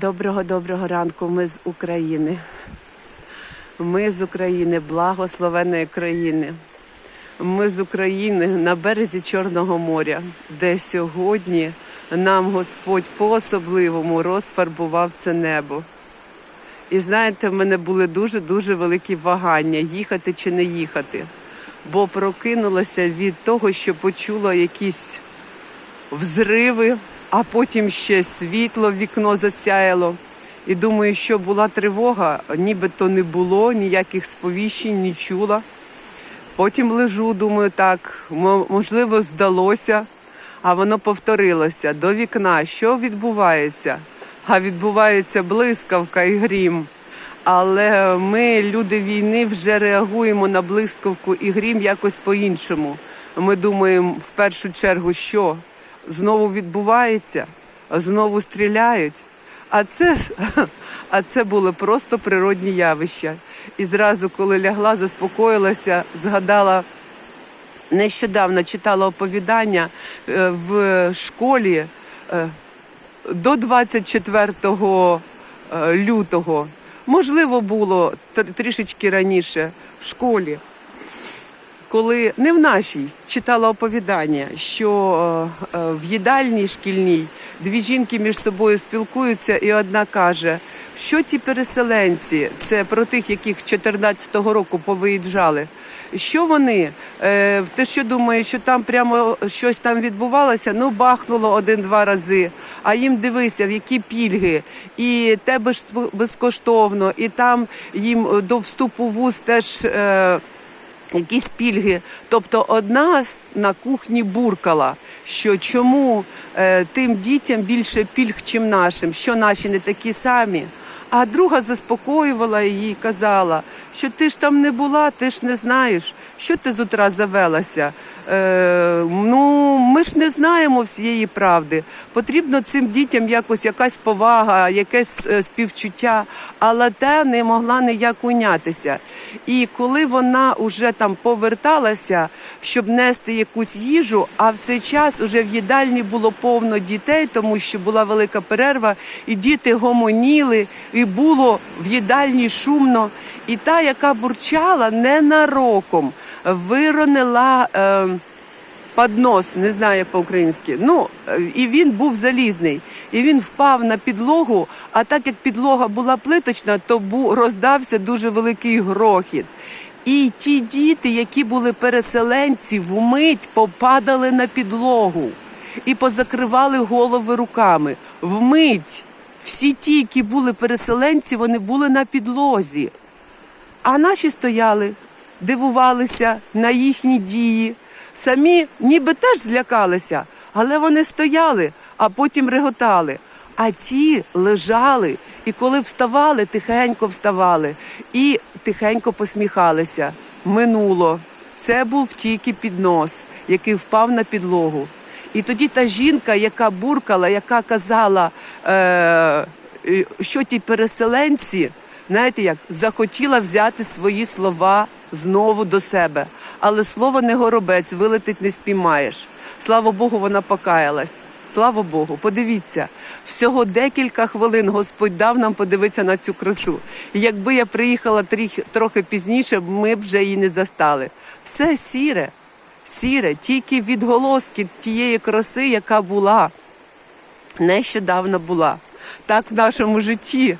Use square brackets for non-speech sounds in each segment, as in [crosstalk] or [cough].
Доброго доброго ранку. Ми з України. Ми з України, благословеної країни. Ми з України на березі Чорного моря, де сьогодні нам Господь по-особливому розфарбував це небо. І знаєте, в мене були дуже-дуже великі вагання, їхати чи не їхати. Бо прокинулася від того, що почула якісь взриви, а потім ще світло вікно засяяло. І думаю, що була тривога, нібито не було, ніяких сповіщень не чула. Потім лежу, думаю, так, мо- можливо, здалося, а воно повторилося до вікна. Що відбувається? А відбувається блискавка і грім. Але ми, люди війни, вже реагуємо на блискавку і грім якось по-іншому. Ми думаємо в першу чергу, що знову відбувається, знову стріляють. А це, [laughs] а це були просто природні явища. І зразу, коли лягла, заспокоїлася, згадала нещодавно читала оповідання е, в школі е, до 24 е, лютого. Можливо, було трішечки раніше в школі коли не в нашій читала оповідання, що е, е, в їдальній шкільній дві жінки між собою спілкуються, і одна каже, що ті переселенці, це про тих, яких 14-го року повиїжджали. Що вони? Е, ти що думаєш, що там прямо щось там відбувалося? Ну, бахнуло один-два рази. А їм дивися, в які пільги, і те без- безкоштовно, і там їм е, до вступу в вуз теж. Якісь пільги. Тобто одна на кухні буркала, що чому е, тим дітям більше пільг, чим нашим, що наші не такі самі. А друга заспокоювала її і казала, що ти ж там не була, ти ж не знаєш, що ти з утра завелася. Е, ну, ми ж не знаємо всієї правди. Потрібно цим дітям якось якась повага, якесь е, співчуття, але те не могла ніяк унятися. І коли вона вже там поверталася, щоб нести якусь їжу, а в цей час уже в їдальні було повно дітей, тому що була велика перерва, і діти гомоніли, і було в їдальні шумно. І та, яка бурчала ненароком, виронила. Е, поднос, не знаю по-українськи. Ну, і він був залізний. І він впав на підлогу, а так як підлога була плиточна, то роздався дуже великий грохіт. І ті діти, які були переселенці, вмить попадали на підлогу і позакривали голови руками. Вмить всі ті, які були переселенці, вони були на підлозі. А наші стояли, дивувалися на їхні дії. Самі ніби теж злякалися, але вони стояли, а потім реготали. А ті лежали, і коли вставали, тихенько вставали і тихенько посміхалися. Минуло. Це був тільки піднос, який впав на підлогу. І тоді та жінка, яка буркала, яка казала, е, що ті переселенці, знаєте як, захотіла взяти свої слова знову до себе. Але слово не горобець, вилетить не спіймаєш. Слава Богу, вона покаялась. Слава Богу, подивіться, всього декілька хвилин Господь дав нам подивитися на цю красу. І якби я приїхала трохи пізніше, ми б вже її не застали. Все сіре, сіре, тільки відголоски тієї краси, яка була нещодавно була. Так в нашому житті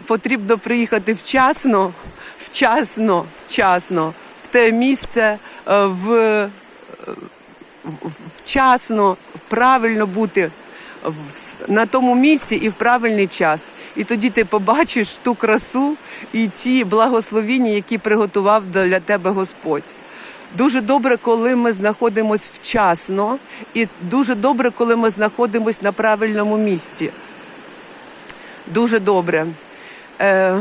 потрібно приїхати вчасно, вчасно, вчасно в те місце, е, в, е, вчасно, правильно бути на тому місці і в правильний час. І тоді ти побачиш ту красу і ті благословіння, які приготував для тебе Господь. Дуже добре, коли ми знаходимося вчасно, і дуже добре, коли ми знаходимося на правильному місці. Дуже добре. Е,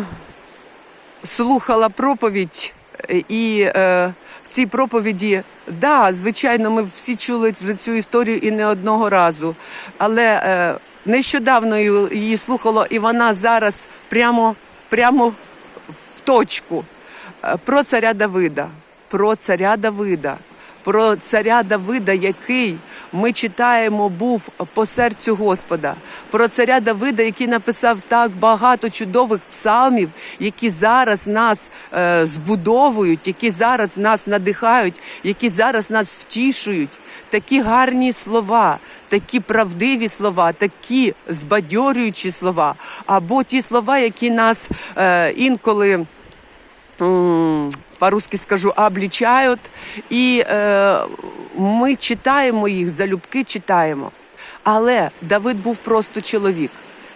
слухала проповідь, е, і е, в цій проповіді, да, звичайно, ми всі чули цю історію і не одного разу. Але е, нещодавно її- слухала, і вона зараз прямо, прямо в точку Е, про царя Давида. Про царя Давида. Про царя Давида, який ми читаємо був по серцю Господа про царя Давида, який написав так багато чудових псалмів, які зараз нас е, збудовують, які зараз нас надихають, які зараз нас втішують. Такі гарні слова, такі правдиві слова, такі збадьорюючі слова, або ті слова, які нас е, інколи по-русски скажу, обличають, і е, ми читаємо їх, залюбки читаємо. Але Давид був просто чоловік.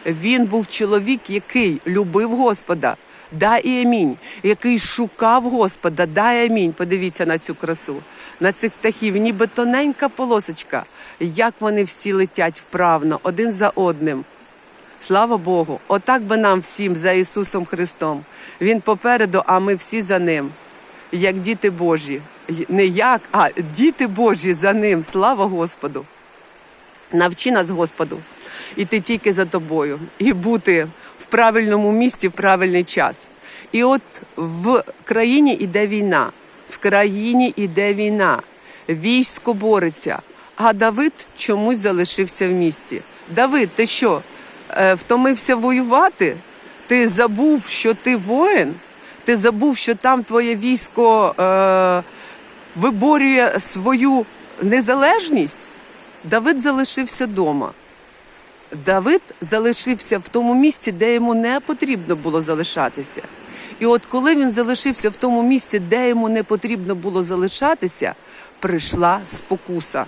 Він був чоловік, який любив Господа. Да і амінь, який шукав Господа, да і амінь. Подивіться на цю красу, на цих птахів, ніби тоненька полосочка, як вони всі летять вправно, один за одним. Слава Богу, отак би нам всім за Ісусом Христом. Він попереду, а ми всі за ним, як діти Божі. Не як, а діти Божі за ним. Слава Господу. Навчи нас, Господу, іти тільки за тобою і бути в правильному місці в правильний час. І от в країні іде війна, в країні іде війна, військо бореться, а Давид чомусь залишився в місті. Давид, ти що, е, втомився воювати? Ти забув, що ти воїн? Ти забув, що там твоє військо е, виборює свою незалежність? Давид залишився вдома. Давид залишився в тому місці, де йому не потрібно було залишатися. І от коли він залишився в тому місці, де йому не потрібно було залишатися, прийшла спокуса.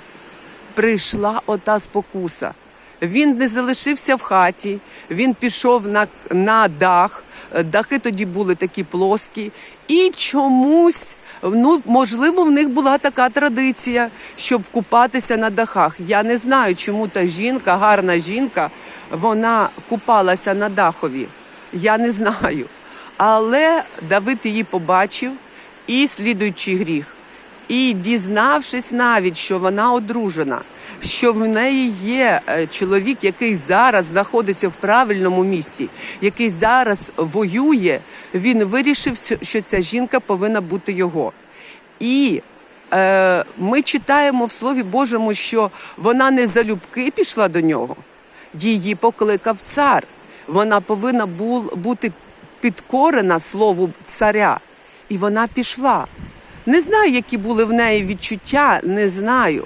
Прийшла ота спокуса. Він не залишився в хаті, він пішов на, на дах. Е, Дахи тоді були такі плоскі, і чомусь, ну можливо, в них була така традиція, щоб купатися на дахах. Я не знаю, чому та жінка, гарна жінка, вона купалася на дахові. Я не знаю. Але Давид її побачив і слідуючий гріх. І дізнавшись навіть, що вона одружена, що в неї є е, чоловік, який зараз знаходиться в правильному місці, який зараз воює, він вирішив, що ця жінка повинна бути його. І е, ми читаємо в Слові Божому, що вона не залюбки пішла до нього, її покликав цар. Вона повинна бу- бути підкорена слову царя. І вона пішла. Не знаю, які були в неї відчуття, не знаю.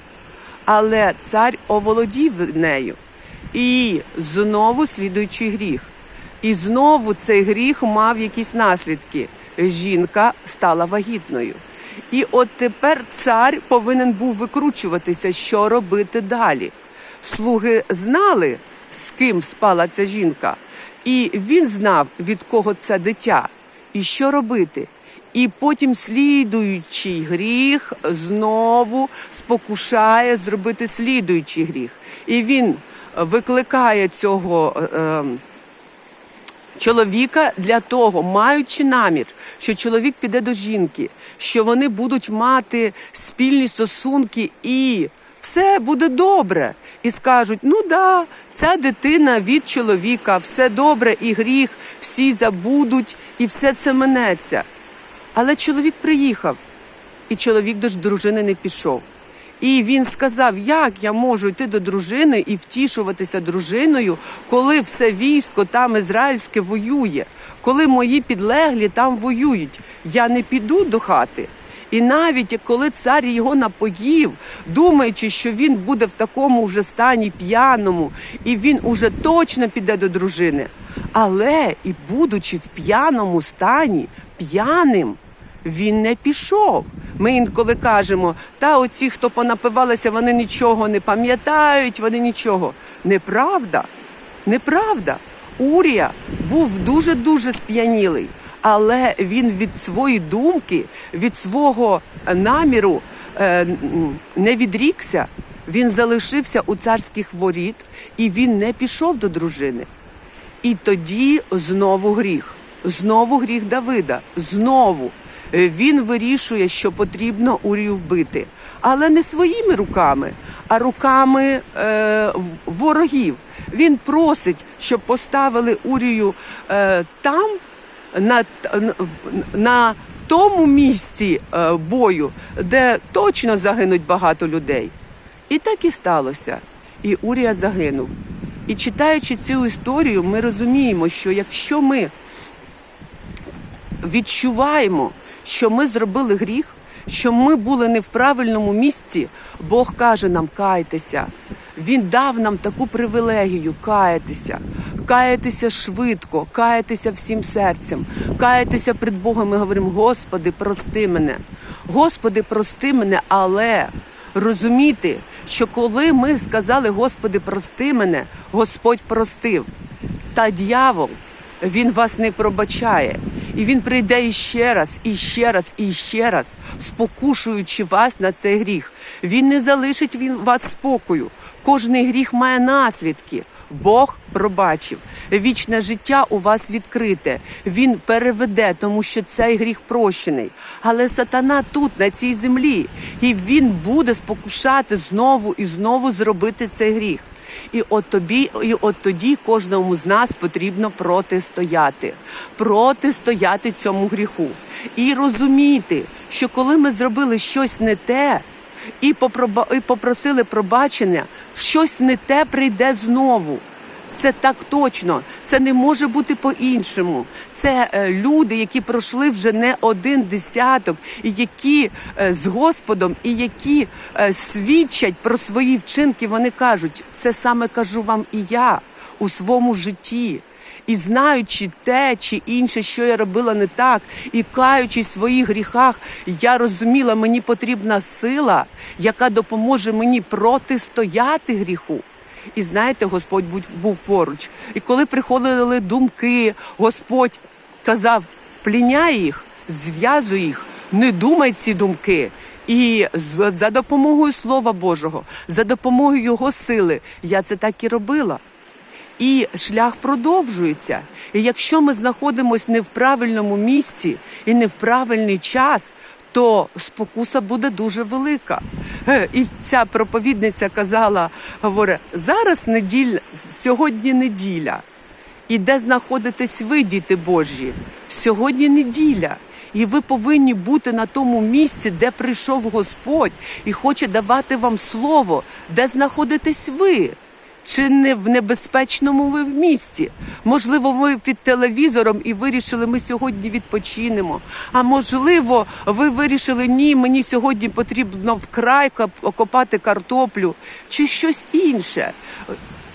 Але цар оволодів нею. І знову слідуючий гріх. І знову цей гріх мав якісь наслідки. Жінка стала вагітною. І от тепер цар повинен був викручуватися, що робити далі. Слуги знали, з ким спала ця жінка, і він знав, від кого це дитя, і що робити. І потім слідуючий гріх знову спокушає зробити слідуючий гріх. І він викликає цього е, е, чоловіка для того, маючи намір, що чоловік піде до жінки, що вони будуть мати спільні стосунки і все буде добре. І скажуть: ну да, ця дитина від чоловіка, все добре, і гріх, всі забудуть, і все це минеться. Але чоловік приїхав, і чоловік до дружини не пішов. І він сказав, як я можу йти до дружини і втішуватися дружиною, коли все військо там ізраїльське воює, коли мої підлеглі там воюють. Я не піду до хати. І навіть коли цар його напоїв, думаючи, що він буде в такому вже стані п'яному, і він уже точно піде до дружини. Але і будучи в п'яному стані, п'яним, він не пішов. Ми інколи кажемо, та оці, хто понапивалися, вони нічого не пам'ятають, вони нічого. Неправда, неправда. Урія був дуже-дуже сп'янілий, але він від своєї думки, від свого наміру е, не відрікся. Він залишився у царських воріт і він не пішов до дружини. І тоді знову гріх, знову гріх Давида, знову Е, він вирішує, що потрібно Урію вбити, але не своїми руками, а руками е, ворогів. Він просить, щоб поставили Урію е, там, на, на тому місці е, бою, де точно загинуть багато людей. І так і сталося. І Урія загинув. І читаючи цю історію, ми розуміємо, що якщо ми відчуваємо, що ми зробили гріх, що ми були не в правильному місці, Бог каже нам кайтеся. Він дав нам таку привілегію каятися, каятися швидко, каятися всім серцем, каятися перед Богом. Ми говоримо, Господи, прости мене. Господи, прости мене, але розуміти, що коли ми сказали, Господи, прости мене, Господь простив. Та дьявол, він вас не пробачає. І він прийде іще раз, і ще раз, і ще раз, спокушуючи вас на цей гріх. Він не залишить він вас спокою. Кожний гріх має наслідки. Бог пробачив. Вічне життя у вас відкрите. Він переведе, тому що цей гріх прощений. Але сатана тут, на цій землі, і він буде спокушати знову і знову зробити цей гріх. І от тобі, і от тоді кожному з нас потрібно протистояти, протистояти цьому гріху. І розуміти, що коли ми зробили щось не те і, попросили пробачення, щось не те прийде знову. Це так точно, це не може бути по-іншому. Це е, люди, які пройшли вже не один десяток, і які е, з Господом, і які е, свідчать про свої вчинки. Вони кажуть, це саме кажу вам і я у своєму житті. І знаючи те чи інше, що я робила не так, і каючись в своїх гріхах, я розуміла, мені потрібна сила, яка допоможе мені протистояти гріху. І знаєте, Господь був поруч. І коли приходили думки, Господь казав: пліняй їх, зв'язуй їх, не думай ці думки. І за допомогою Слова Божого, за допомогою Його сили, я це так і робила. І шлях продовжується. І якщо ми знаходимося не в правильному місці і не в правильний час, то спокуса буде дуже велика. Е, І ця проповідниця казала: говорить, зараз неділя, сьогодні неділя. І де знаходитесь ви, діти Божі? Сьогодні неділя. І ви повинні бути на тому місці, де прийшов Господь і хоче давати вам слово, де знаходитесь ви. Чи не в небезпечному ви місці? Можливо, ви під телевізором і вирішили, ми сьогодні відпочинемо. А можливо, ви вирішили, ні, мені сьогодні потрібно вкрай коп- копати картоплю чи щось інше.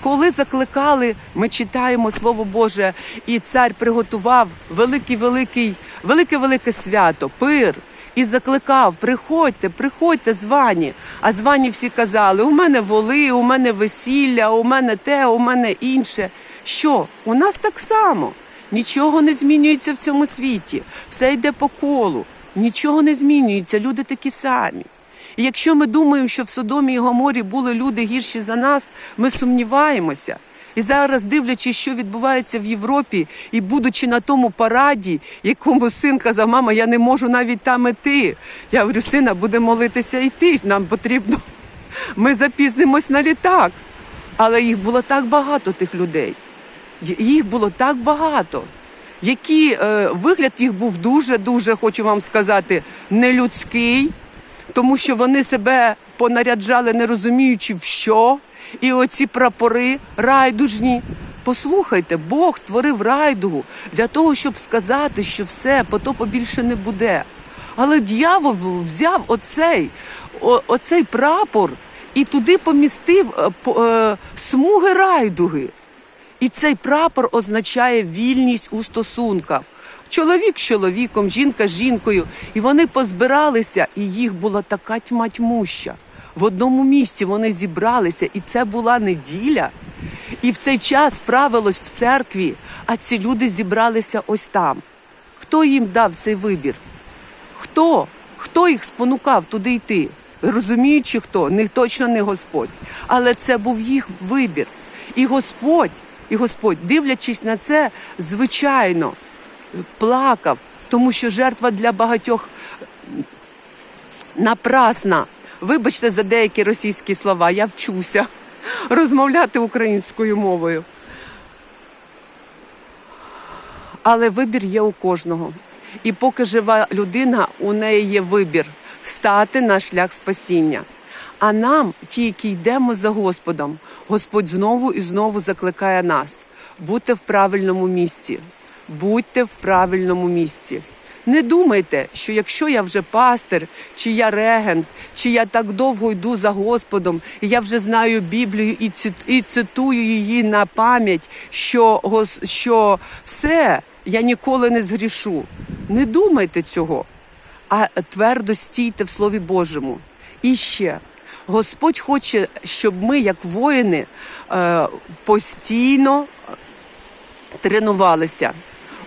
Коли закликали, ми читаємо Слово Боже, і цар приготував великий, великий, велике, велике свято, пир. І закликав, приходьте, приходьте звані. А звані всі казали: у мене воли, у мене весілля, у мене те, у мене інше. Що? У нас так само. Нічого не змінюється в цьому світі. Все йде по колу. Нічого не змінюється. Люди такі самі. І якщо ми думаємо, що в Содомі і Гоморі були люди гірші за нас, ми сумніваємося. І зараз, дивлячись, що відбувається в Європі, і будучи на тому параді, якому син казав, мама, я не можу навіть там іти. Я говорю, сина, буде молитися йти. Нам потрібно. Ми запізнимось на літак. Але їх було так багато, тих людей. Їх було так багато. Які е, вигляд їх був дуже, дуже, хочу вам сказати, нелюдський тому що вони себе понаряджали, не розуміючи в що. І оці прапори райдужні. Послухайте, Бог створив райдугу для того, щоб сказати, що все, потопу більше не буде. Але дьявол взяв оцей, о- оцей прапор і туди помістив е, е, смуги райдуги. І цей прапор означає вільність у стосунках. Чоловік з чоловіком, жінка з жінкою. І вони позбиралися, і їх була така тьма тьмуща. В одному місці вони зібралися, і це була неділя. І в цей час правилось в церкві, а ці люди зібралися ось там. Хто їм дав цей вибір? Хто? Хто їх спонукав туди йти? Розуміючи, хто, не точно не Господь. Але це був їх вибір. І Господь, і Господь, дивлячись на це, звичайно, плакав, тому що жертва для багатьох напрасна. Вибачте за деякі російські слова, я вчуся розмовляти українською мовою. Але вибір є у кожного. І поки жива людина, у неї є вибір стати на шлях спасіння. А нам, ті, які йдемо за Господом, Господь знову і знову закликає нас бути в правильному місці. Будьте в правильному місці. Не думайте, що якщо я вже пастир, чи я регент, чи я так довго йду за Господом, і я вже знаю Біблію і, цитую її на пам'ять, що, що все, я ніколи не згрішу. Не думайте цього, а твердо стійте в Слові Божому. І ще Господь хоче, щоб ми, як воїни, е, постійно тренувалися.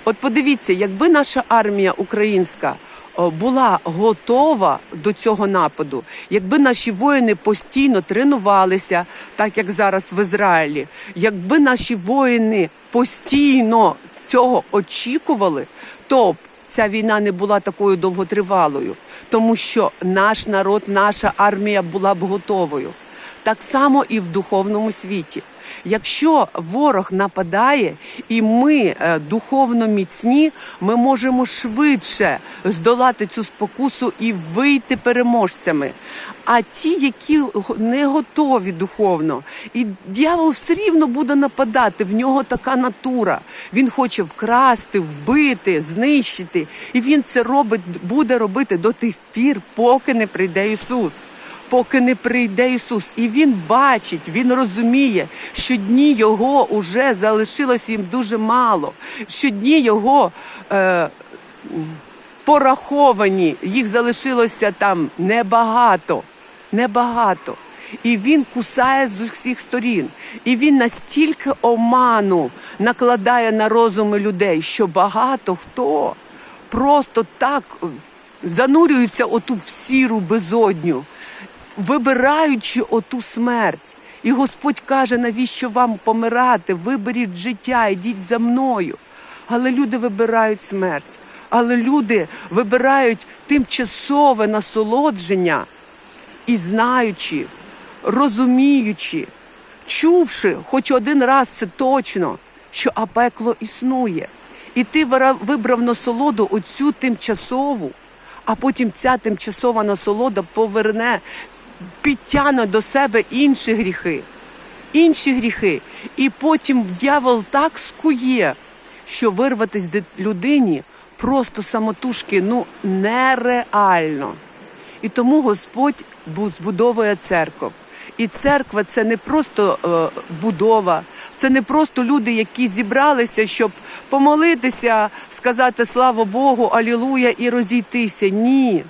От подивіться, якби наша армія українська була готова до цього нападу, якби наші воїни постійно тренувалися, так як зараз в Ізраїлі, якби наші воїни постійно цього очікували, то б ця війна не була такою довготривалою, тому що наш народ, наша армія була б готовою. Так само і в духовному світі. Якщо ворог нападає і ми е, духовно міцні, ми можемо швидше здолати цю спокусу і вийти переможцями. А ті, які не готові духовно, і дьявол все рівно буде нападати. В нього така натура. Він хоче вкрасти, вбити, знищити, і він це робить, буде робити до тих пір, поки не прийде Ісус поки не прийде Ісус. І Він бачить, Він розуміє, що дні Його уже залишилось їм дуже мало, що дні Його е, пораховані, їх залишилося там небагато, небагато. І він кусає з усіх сторін. І він настільки оману накладає на розуми людей, що багато хто просто так занурюється оту в сіру безодню, вибираючи оту смерть. І Господь каже, навіщо вам помирати? Виберіть життя, йдіть за мною. Але люди вибирають смерть. Але люди вибирають тимчасове насолодження і знаючи, розуміючи, чувши хоч один раз це точно, що пекло існує. І ти вибрав насолоду оцю тимчасову, а потім ця тимчасова насолода поверне, підтягне до себе інші гріхи, інші гріхи. І потім дьявол так скує, що вирватись людині просто самотужки ну нереально. І тому Господь збудовує церков. І церква це не просто е, будова, це не просто люди, які зібралися, щоб помолитися, сказати слава Богу, алілуя і розійтися. Ні.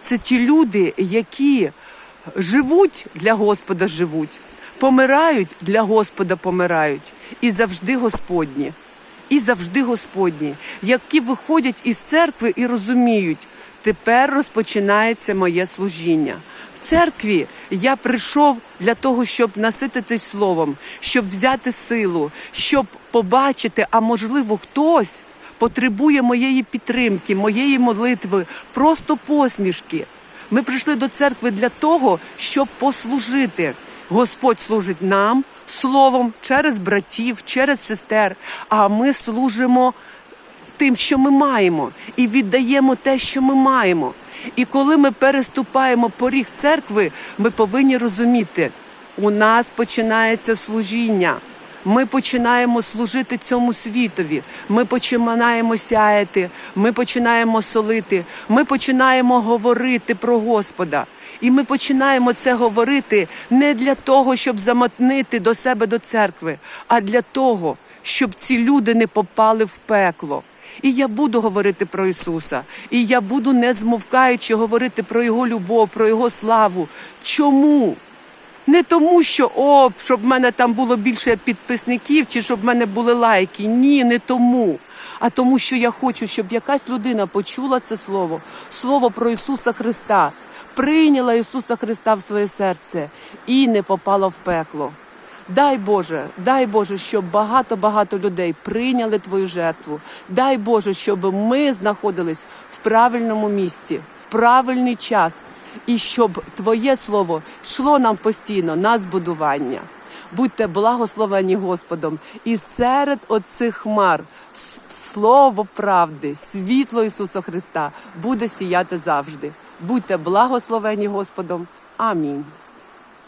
Це ті люди, які живуть для Господа живуть, помирають для Господа помирають. І завжди Господні. І завжди Господні, які виходять із церкви і розуміють, тепер розпочинається моє служіння. В церкві я прийшов для того, щоб насититись словом, щоб взяти силу, щоб побачити, а можливо, хтось потребує моєї підтримки, моєї молитви, просто посмішки. Ми прийшли до церкви для того, щоб послужити. Господь служить нам словом через братів, через сестер. А ми служимо тим, що ми маємо, і віддаємо те, що ми маємо. І коли ми переступаємо поріг церкви, ми повинні розуміти, у нас починається служіння. Ми починаємо служити цьому світові. Ми починаємо сяяти, ми починаємо солити, ми починаємо говорити про Господа. І ми починаємо це говорити не для того, щоб заматнити до себе до церкви, а для того, щоб ці люди не попали в пекло. І я буду говорити про Ісуса, і я буду не змовкаючи говорити про Його любов, про Його славу. Чому? Не тому, що о, щоб в мене там було більше підписників, чи щоб в мене були лайки. Ні, не тому. А тому, що я хочу, щоб якась людина почула це слово, слово про Ісуса Христа, прийняла Ісуса Христа в своє серце і не попала в пекло. Дай Боже, дай Боже, щоб багато-багато людей прийняли твою жертву. Дай Боже, щоб ми знаходились в правильному місці, в правильний час, і щоб Твоє слово йшло нам постійно на збудування. Будьте благословені Господом, і серед оцих хмар слово правди, світло Ісуса Христа буде сіяти завжди. Будьте благословені Господом. Амінь.